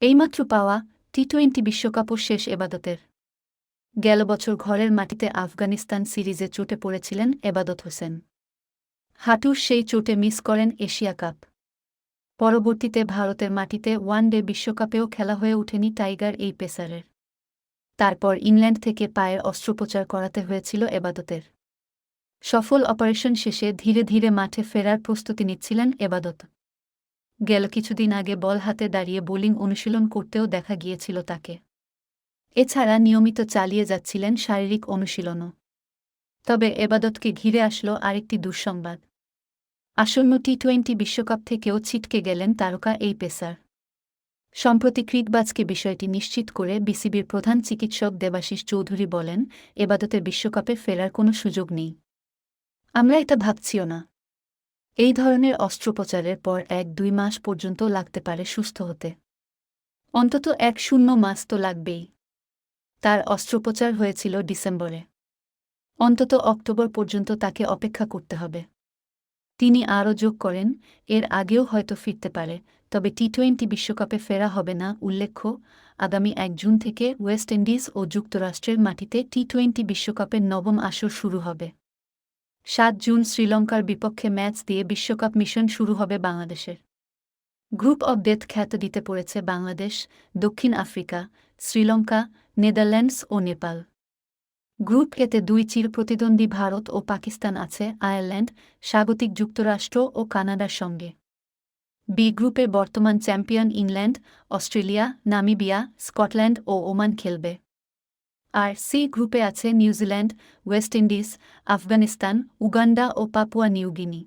এইমাত্র পাওয়া T twenty বিশ্বকাপও শেষ এবাদতের। গেল বছর ঘরের মাটিতে আফগানিস্তান সিরিজে চোটে পড়েছিলেন এবাদত হোসেন। হাঁটুর সেই চোটে মিস করেন এশিয়া কাপ। পরবর্তীতে ভারতের মাটিতে ওয়ানডে বিশ্বকাপেও খেলা হয়ে ওঠেনি টাইগার এই পেসারের। তারপর ইংল্যান্ড থেকে পায়ের অস্ত্রোপচার করাতে হয়েছিল এবাদতের। সফল অপারেশন শেষে ধীরে ধীরে মাঠে ফেরার প্রস্তুতি নিচ্ছিলেন এবাদত। গেল কিছুদিন আগে বল হাতে দাঁড়িয়ে বোলিং অনুশীলন করতেও দেখা গিয়েছিল তাকে। এছাড়া নিয়মিত চালিয়ে যাচ্ছিলেন শারীরিক অনুশীলনও। তবে এবাদতকে ঘিরে আসলো আরেকটি দুঃসংবাদ। আসন্ন টি টোয়েন্টি বিশ্বকাপ থেকেও ছিটকে গেলেন তারকা এই পেসার। সম্প্রতি ক্রিকবাজকে বিষয়টি নিশ্চিত করে বিসিবির প্রধান চিকিৎসক দেবাশিস চৌধুরী বলেন, এবাদতের বিশ্বকাপে ফেরার কোনো সুযোগ নেই। আমরা এটা ভাবছিও না। এই ধরনের অস্ত্রোপচারের পর এক দুই মাস পর্যন্ত লাগতে পারে সুস্থ হতে। অন্তত এক শূন্য মাস তো লাগবেই। তার অস্ত্রোপচার হয়েছিল ডিসেম্বরে। অন্তত অক্টোবর পর্যন্ত তাকে অপেক্ষা করতে হবে। তিনি আরও যোগ করেন, এর আগেও হয়তো ফিরতে পারে, তবে টি টোয়েন্টি বিশ্বকাপে ফেরা হবে না উল্লেখ্য, আগামী এক জুন থেকে ওয়েস্ট ইন্ডিজ ও যুক্তরাষ্ট্রের মাটিতে টি টোয়েন্টি বিশ্বকাপের নবম আসর শুরু হবে। সাত জুন শ্রীলঙ্কার বিপক্ষে ম্যাচ দিয়ে বিশ্বকাপ মিশন শুরু হবে বাংলাদেশের। গ্রুপ অব ডেথ খ্যাত দিতে পড়েছে বাংলাদেশ, দক্ষিণ আফ্রিকা, শ্রীলঙ্কা, নেদারল্যান্ডস ও নেপাল। গ্রুপ এতে দুই চির প্রতিদ্বন্দ্বী ভারত ও পাকিস্তান আছে, আয়ারল্যান্ড, স্বাগতিক যুক্তরাষ্ট্র ও কানাডার সঙ্গে। বি গ্রুপে বর্তমান champion England, Australia, Namibia, Scotland ও ওমান খেলবে। আর সি গ্রুপে আছে New Zealand West Indies Afghanistan Uganda ও পাপুয়া নিউগিনি